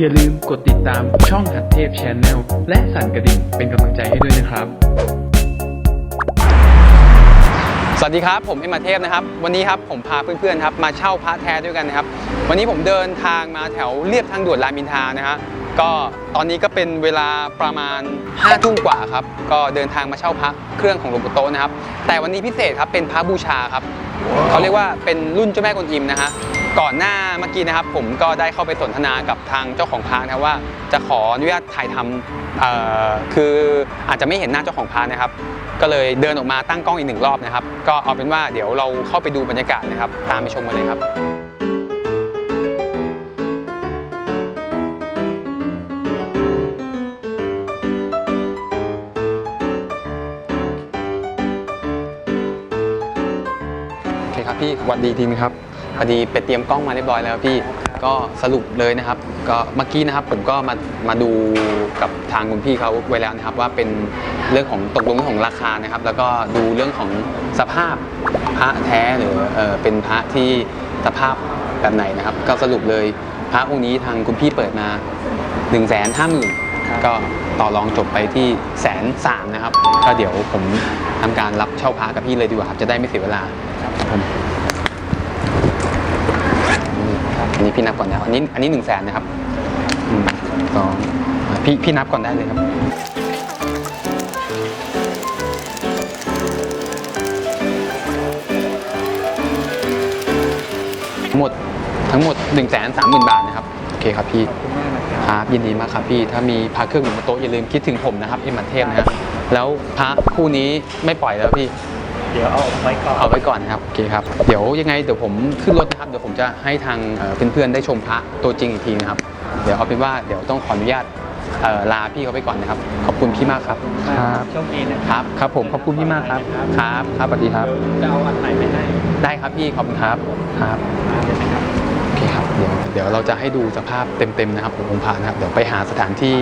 อย่าลืมกดติดตามช่องหัดเทพช n แนลและสั่นกระดิ่งเป็นกำลังใจให้ด้วยนะครับ สวัสดีครับ ผมเอ็มอาเทพนะครับ วันนี้ครับผมพาเพื่อนๆครับมาเช่าพระแท้ด้วยกันนะครับ วันนี้ผมเดินทางมาแถวเรียบทางด่วนรามอินทรานะฮะก็ตอนนี้ก็เป็นเวลาประมาณ5้าทุ่มกว่าครับ ก็เดินทางมาเช่าพระเครื่องของหลวงปู่โตนะครับ แต่วันนี้พิเศษครับเป็นพระบูชาครับ เขาเรียกว่าเป็นรุ่นเจ้าแม่กวนอิมนะฮะ ก่อนหน้าเมื่อกี้นะครับ ผมก็ได้เข้าไปสนทนากับทางเจ้าของพาระนะครับว่าจะขออนุญาตถ่ายทำคืออาจจะไม่เห็นหน้าเจ้าของพาระนะครับ ก็เลยเดินออกมาตั้งกล้องอีกหนึ่งรอบนะครับ ก็เอาเป็นว่าเดี๋ยวเราเข้าไปดูบรรยากาศนะครับ ตามไปชมกันเลยครับโอเคครับพี่สวัสดีทีนึงครับ อดีไปเตรียมกล้องมาเรียบร้อยแล้วพี่ก็สรุปเลยนะครับ ก็เมื่อกี้นะครับผมก็มามาดูกับทางคุณพี่เขาไว้แล้วนะครับ ว่าเป็นเรื่องของตกลงเรื่องของราคานะครับ แล้วก็ดูเรื่องของสภาพพระแท้หรือเออเป็นพระที่สภาพแบบไหนนะครับ ก็สรุปเลยพระองค์นี้ทางคุณพี่เปิดมา1นึ่งแสนห้าหมื่นก็ต่อรองจบไปที่แสนสามนะครับ ก็เดี๋ยวผมทำการรับเช่าพระกับพี่เลยดีกว่าครับจะได้ไม่เสียเวลาครับผม อั นนี้พี่นับก่อนนะอันนี้อันนี้หนึ่งแสนนะครับสองพี่พี่นับก่อนได้เลยครับหมดทั้งหมด1นึ่งแสนสามหมื่นบาทนะครับ โอเคครับพี่ครับยินดีมากครับพี่ ถ้ามีพระเครื่องหนึ่บนโต๊ะอย่าลืมคิดถึงผมนะครับเอ็มอันเทพนะครับแล้วพระคู่นี้ไม่ปล่อยแล้วพี่ เดี๋ยวเอาไว้ก่อนเอาไว้ก่อนนะครับโอเคครับเดี๋ยวยังไงเดี๋ยวผมขึ้นรถนะครับเดี๋ยวผมจะให้ทางเอ่อเพื่อนๆได้ชมพระตัวจริงอีกทีนะครับ เดี๋ยวเอาเป็นว่าเดี๋ยวต้องขออนุญาตเอ่อลาพี่เขาไปก่อนนะครับ ขอบคุณพี่มากครับครับโชคดีนะครับครับ ผมขอบคุณพี่มากครับครับครับสวัสดีครับจะเอาอันไหนไปให้ได้ครับพี่ขอบคุณครับครับเดี๋ยวนะครับโอเคครับเดี๋ยวเดี๋ยวเราจะให้ดูสภาพเต็มๆนะครับขององค์พระนะครับเดี๋ยวไปหาสถานที่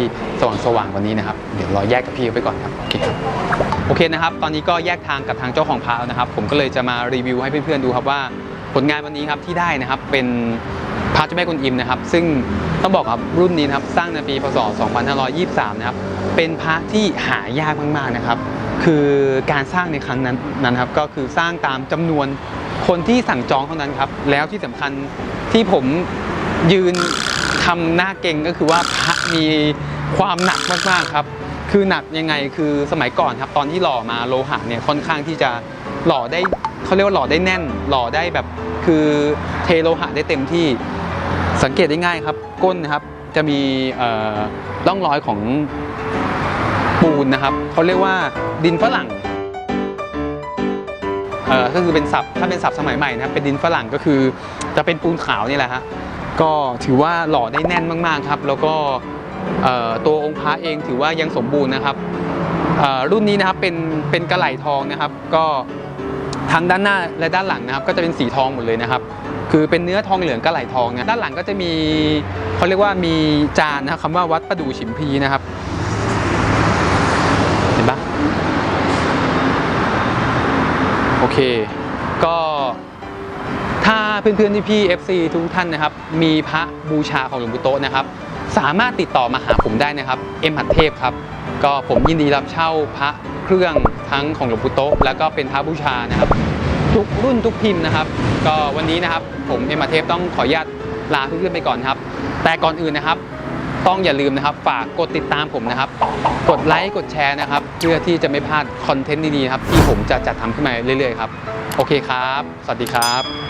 สว่างๆกว่านี้นะครับ เดี๋ยวรอแยกกับพี่เขาไปก่อนครับโอเคครับ โอเคนะครับ ตอนนี้ก็แยกทางกับทางเจ้าของพระแล้วนะครับ ผมก็เลยจะมารีวิวให้เพื่อนๆดูครับว่าผลงานวันนี้ครับที่ได้นะครับเป็นพระเจ้าแม่กุนอิมนะครับ ซึ่งต้องบอกครับรุ่นนี้นะครับสร้างในปีพศ 2523 นะครับ เป็นพระที่หายากมากๆนะครับ คือการสร้างในครั้งนั้นนะครับก็คือสร้างตามจำนวนคนที่สั่งจองเท่านั้นครับ แล้วที่สำคัญที่ผมยืนทำหน้าเก่งก็คือว่าพระมีความหนักมากๆครับ คือหนักยังไงคือสมัยก่อนครับตอนที่หล่อมาโลหะเนี่ยค่อนข้างที่จะหล่อได้เขาเรียกว่าหล่อได้แน่น หล่อได้แบบคือเทโลหะได้เต็มที่สังเกตได้ง่ายครับ ก้นนะครับจะมีล่อร่องรอยของปูนนะครับเขาเรียกว่าดินฝรั่งก็คือเป็นศัพท์ถ้าเป็นศัพท์สมัยใหม่นะครับเป็นดินฝรั่งก็คือจะเป็นปูนขาวนี่แหละฮะก็ถือว่าหล่อได้แน่นมากๆครับ แล้วก็ ตัวองค์พระเองถือว่ายังสมบูรณ์นะครับรุ่นนี้นะครับเป็นเป็นกระไหล่ทองนะครับ ก็ทั้งด้านหน้าและด้านหลังนะครับ ก็จะเป็นสีทองหมดเลยนะครับ คือเป็นเนื้อทองเหลืองกระไหล่ทองนะด้านหลังก็จะมีเขาเรียกว่ามีจานนะครับคำว่าวัดประดู่ฉิมพีนะครับเห็นปะโอเค ก็ถ้าเพื่อนๆที่พี่ FC ทุกท่านนะครับ มีพระบูชาของหลวงปู่โตนะครับ สามารถติดต่อมาหาผมได้นะครับ เอ็มหัดเทพครับ ก็ผมยินดีรับเช่าพระเครื่องทั้งของหลวงปู่โตะแล้วก็เป็นพระบูชานะครับ ทุกรุ่นทุกพิมพ์นะครับ ก็วันนี้นะครับผมเอ็มหัดเทพต้องขออนุญาตลาเพื่อนๆไปก่อนครับ แต่ก่อนอื่นนะครับ ต้องอย่าลืมนะครับ ฝากกดติดตามผมนะครับ กดไลค์กดแชร์นะครับ เพื่อที่จะไม่พลาดคอนเทนต์ดีๆครับที่ผมจะจัดทำขึ้นมาเรื่อยๆครับ โอเคครับ สวัสดีครับ